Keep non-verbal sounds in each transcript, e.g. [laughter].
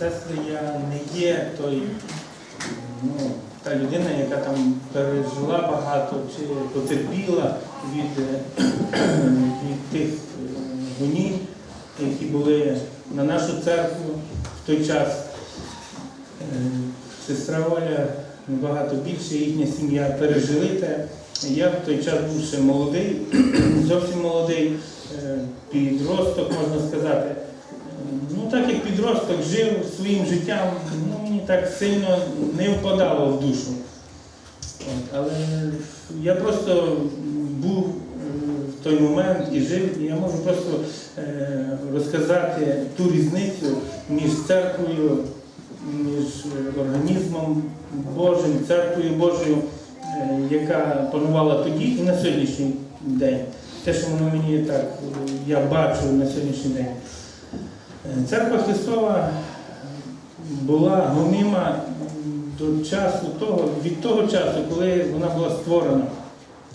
сестри, я не є той, ну, та людина, яка там пережила багато чи потерпіла від, е, від тих е, гонінь, які були на нашу церкву в той час. Е, Сестра Оля набагато більше, їхня сім'я пережили те. Я в той час був ще молодий, [clears throat] зовсім молодий, підросток, можна сказати. Так як підросток жив своїм життям, ну, мені так сильно не впадало в душу. От, але я просто був е, в той момент і жив, і я можу просто е, розказати ту різницю між церквою, між е, організмом Божим, церквою Божою, е, яка панувала тоді і на сьогоднішній день. Те, що воно мені так е, я бачу на сьогоднішній день. Церква Христова була гонима до часу того, від того часу, коли вона була створена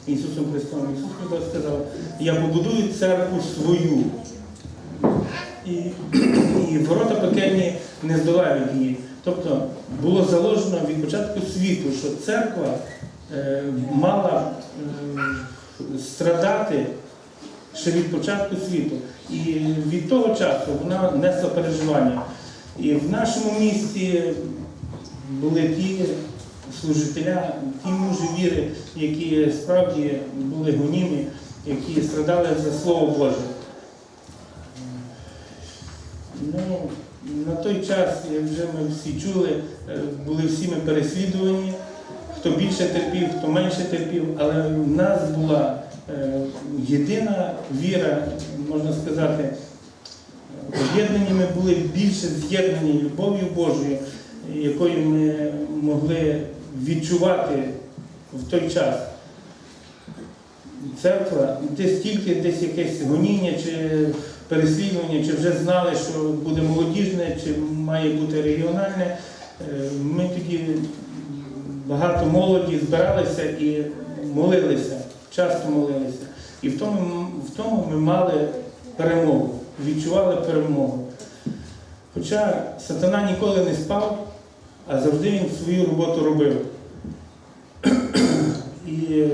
Ісусом Христом. Ісус Христос сказав, я побудую церкву свою. І, і ворота пекельні не здолають її. Тобто було заложено від початку світу, що церква е, мала е, страдати ще від початку світу. І від того часу вона несла переживання. І в нашому місті були ті служителя, ті мужі віри, які справді були гонімі, які страдали за Слово Боже. Ну, на той час, як вже ми всі чули, були всі ми переслідувані, хто більше терпів, хто менше терпів, але в нас була єдина віра, можна сказати, об'єднані ми були більше з'єднані любов'ю Божою, якою ми могли відчувати в той час. Церква, десь тільки десь якесь гоніння чи переслідування, чи вже знали, що буде молодіжне, чи має бути регіональне. Е, Ми тоді багато молоді збиралися і молилися, часто молилися. І в тому, в тому ми мали перемогу, відчували перемогу. Хоча сатана ніколи не спав, а завжди він свою роботу робив. І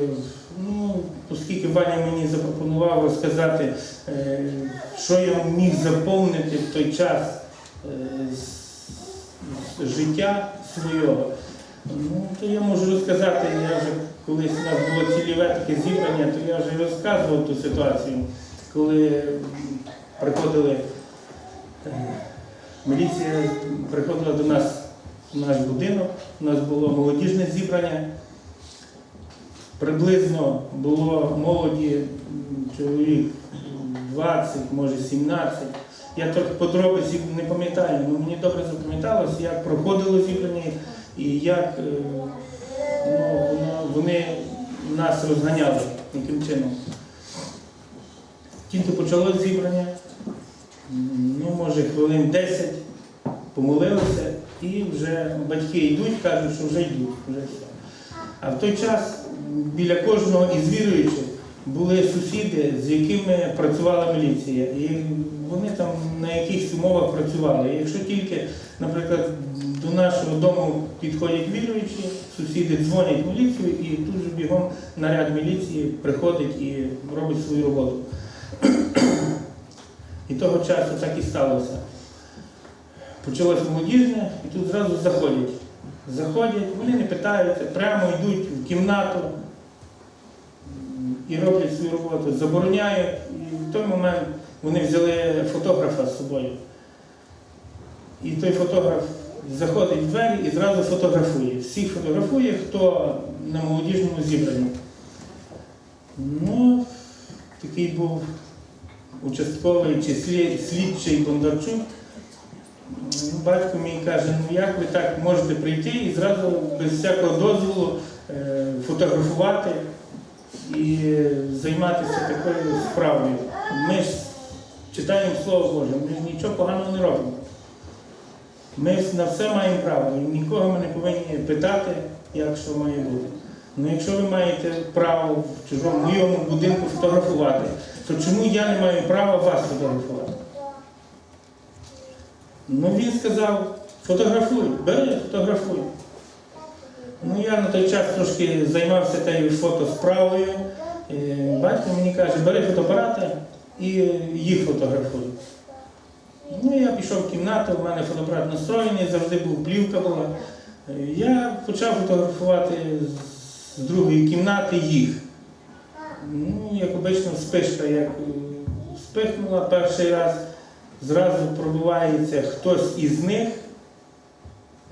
ну, оскільки Ваня мені запропонував розказати, е, що я міг заповнити в той час е, життя свого, ну, то я можу розказати, я вже колись у нас було ціліве таке зібрання, то я вже розказував ту ситуацію, коли приходили, е, міліція приходила до нас в наш будинок, у нас було молодіжне зібрання. Приблизно було молоді чоловік 20, може 17. Я трохи подробиці не пам'ятаю, але мені добре запам'яталося, як проходило зібрання і як е, ну, вони нас розганяли таким чином. Тільки почалось зібрання, ну, може, хвилин 10, помолилися, і вже батьки йдуть, кажуть, що вже йдуть, вже все. А в той час біля кожного із віруючих були сусіди, з якими працювала міліція. І вони там на якихось умовах працювали. Якщо тільки, наприклад, до нашого дому підходять віруючі, сусіди дзвонять в міліцію і тут же бігом наряд міліції приходить і робить свою роботу. І того часу так і сталося. Почалось молодіжне, і тут зразу заходять. Заходять, вони не питаються, прямо йдуть в кімнату і роблять свою роботу, забороняють. І в той момент вони взяли фотографа з собою. І той фотограф заходить в двері і зразу фотографує. Всіх фотографує, хто на молодіжному зібранні. Ну, такий був участковий чи слід- слідчий Бондарчук. Батько мій каже, ну як ви так можете прийти і зразу без всякого дозволу е, фотографувати і займатися такою справою. Ми ж читаємо Слово Боже, ми ж нічого поганого не робимо. Ми на все маємо право, нікого ми не повинні питати, як що має бути. Ну якщо ви маєте право в чужому моєму будинку фотографувати, то чому я не маю права вас фотографувати? Ну він сказав, фотографуй, бери, фотографуй. Ну я на той час трошки займався тією фотосправою. Е, Батько мені каже, бери фотоапарати і їх фотографуй. Ну, я пішов в кімнату, в мене фотоапарат настроєний, завжди був плівка була. Е, Я почав фотографувати з- другої кімнати їх. Ну, як обично, спишка як е, спихнула перший раз, зразу пробивається хтось із них,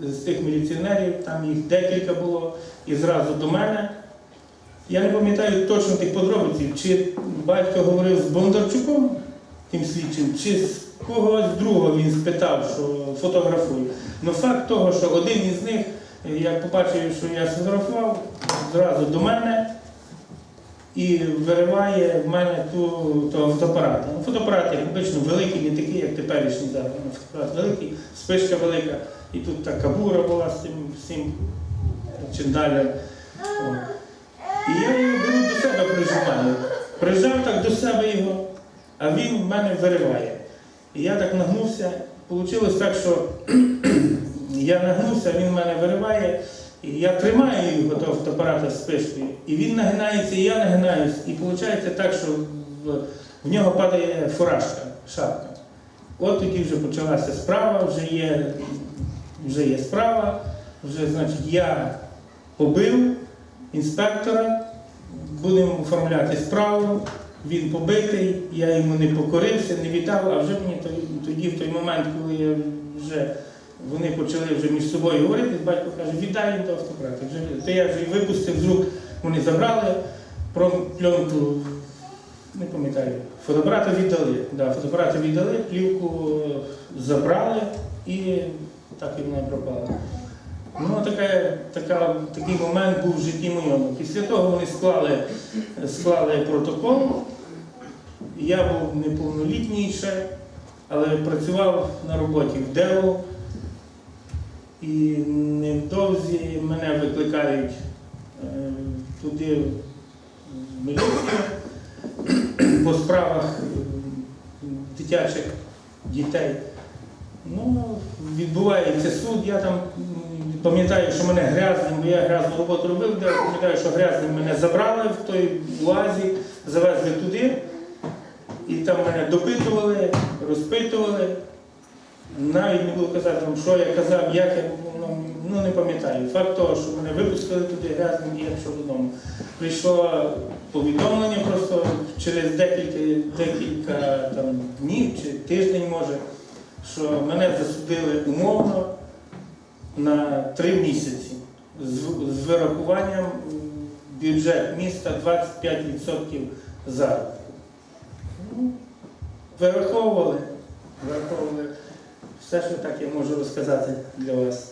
з тих міліціонерів, там їх декілька було, і зразу до мене. Я не пам'ятаю точно тих подробиців, чи батько говорив з Бондарчуком, тим слідчим, чи з когось другого він спитав, що фотографує. Ну факт того, що один із них, як побачив, що я сфотографував, зразу до мене і вириває в мене ту, того фотоапарата. Ну, фотоапарат, як обично, великий, не такий, як теперішній. Ну, Фотоапарат великий, спишка велика, і тут та кабура була з цим всім чиндалем. О. І я його беру до себе прижимаю. Прижав так до себе його, а він в мене вириває. І я так нагнувся. Получилось так, що [clears throat] я нагнувся, він в мене вириває, і я тримаю його того фотоапарата з спишкою, і він нагинається, і я нагинаюсь. І виходить так, що в, нього падає фуражка, шапка. От тоді вже почалася справа, вже є, вже є справа, вже, значить, я побив інспектора, будемо оформляти справу. Він побитий, я йому не покорився, не віддав, а вже мені тоді, в той момент, коли я вже вони почали вже між собою говорити, батько каже, віддай до автократа. То я вже випустив з рук, вони забрали про пленку, не пам'ятаю, фотоапарати віддали. Да, фотоапарати віддали, плівку е, забрали і так і вона пропала. Ну, така, така, такий момент був в житті моєму. Після того вони склали, склали протокол. Я був неповнолітній ще, але працював на роботі в ДЕО. І невдовзі мене викликають е, туди в міліцію по справах е, дитячих дітей. Ну, відбувається суд, я там пам'ятаю, що мене грязним, бо я грязну роботу робив, де пам'ятаю, що грязним мене забрали в той УАЗі, завезли туди, і там мене допитували, розпитували. Навіть не буду казати вам, що я казав, як я ну, ну не пам'ятаю. Факт того, що мене випустили туди грязним, і я пішов додому. Прийшло повідомлення просто через декілька, декілька там, днів чи тиждень може що мене засудили умовно на три місяці з, з вирахуванням бюджет міста 25% заробітку. Ну, вираховували, вираховували. Все, що так я можу розказати для вас.